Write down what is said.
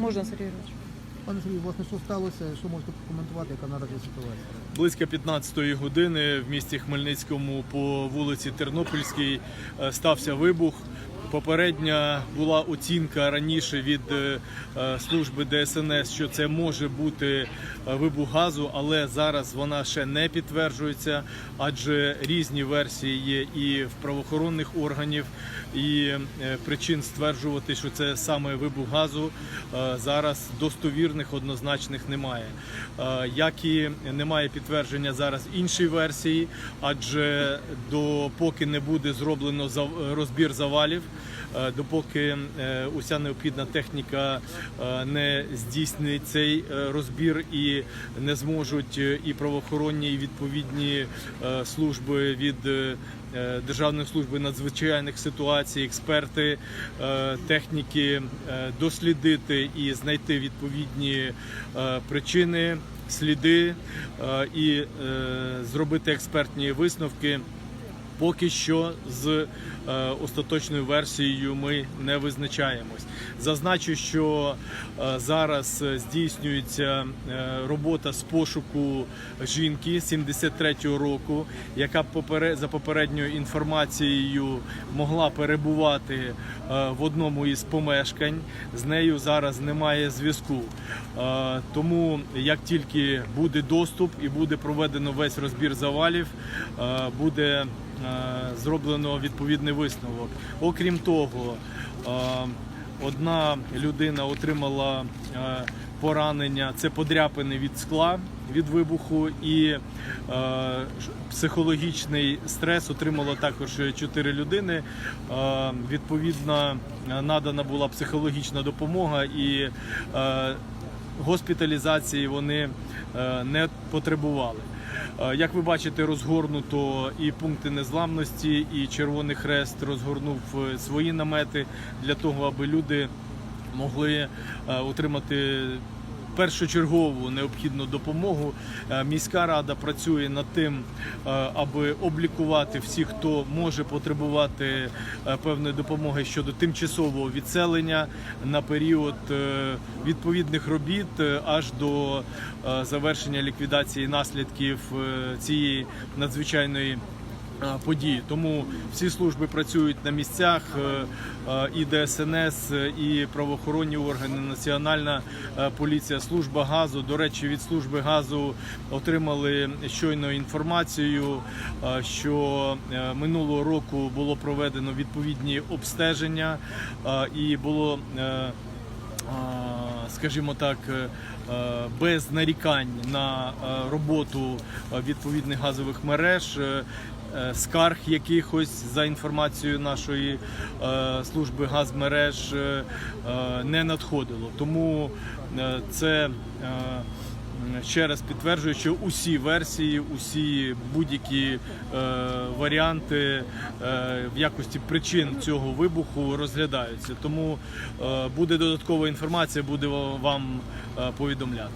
Можна, Сергій Ігорович? Пане Сергій, власне, що сталося? Що можете прокоментувати, яка наразі ситуація? Близько 15-ї години в місті Хмельницькому по вулиці Тернопільській е, стався вибух. Попередня була оцінка раніше від е, е, служби ДСНС, що це може бути е, вибух газу, але зараз вона ще не підтверджується, адже різні версії є і в правоохоронних органів, і причин стверджувати, що це саме вибух газу зараз достовірних однозначних немає. Як і немає підтвердження зараз іншій версії, адже допоки не буде зроблено розбір завалів. Е, Допоки е, уся необхідна техніка е, не здійснить цей розбір і не зможуть і правоохоронні, і відповідні служби від Державної служби надзвичайних ситуацій, експерти техніки дослідити і знайти відповідні причини, сліди і зробити експертні висновки. Поки що з е, остаточною версією ми не визначаємось. Зазначу, що е, зараз здійснюється е, робота з пошуку жінки 73-го року, яка за попередньою інформацією могла перебувати в одному із помешкань. З нею зараз немає зв'язку. Тому як тільки буде доступ і буде проведено весь розбір завалів, буде зроблено відповідний висновок. Окрім того, е, одна людина отримала е, поранення, це подряпини від скла від вибуху, і е, психологічний стрес отримало також чотири людини. Е, Відповідно, е, надана була психологічна допомога і е, госпіталізації вони е, не потребували. Е, Як ви бачите, розгорнуто і пункти незламності, і Червоний Хрест розгорнув е, свої намети для того, аби люди могли отримати першочергову необхідну допомогу. Е, Міська рада працює над тим, е, аби облікувати всіх, хто може потребувати е, певної допомоги щодо тимчасового відселення на період відповідних робіт аж до завершення ліквідації наслідків цієї надзвичайної е, події. Тому всі служби працюють на місцях, е, е, і ДСНС, і правоохоронні органи, Національна поліція, служба газу. До речі, від служби газу отримали щойно інформацію, що минулого року було проведено відповідні обстеження і було. Скажімо так, е, е, без нарікань на е, роботу відповідних газових мереж. Скарг якихось за інформацією нашої служби газмереж не надходило. Тому це ще раз підтверджую, що усі версії, усі будь-які е, варіанти е, в якості причин цього вибуху розглядаються. Тому е, буде додаткова інформація, буде вам е, повідомляти.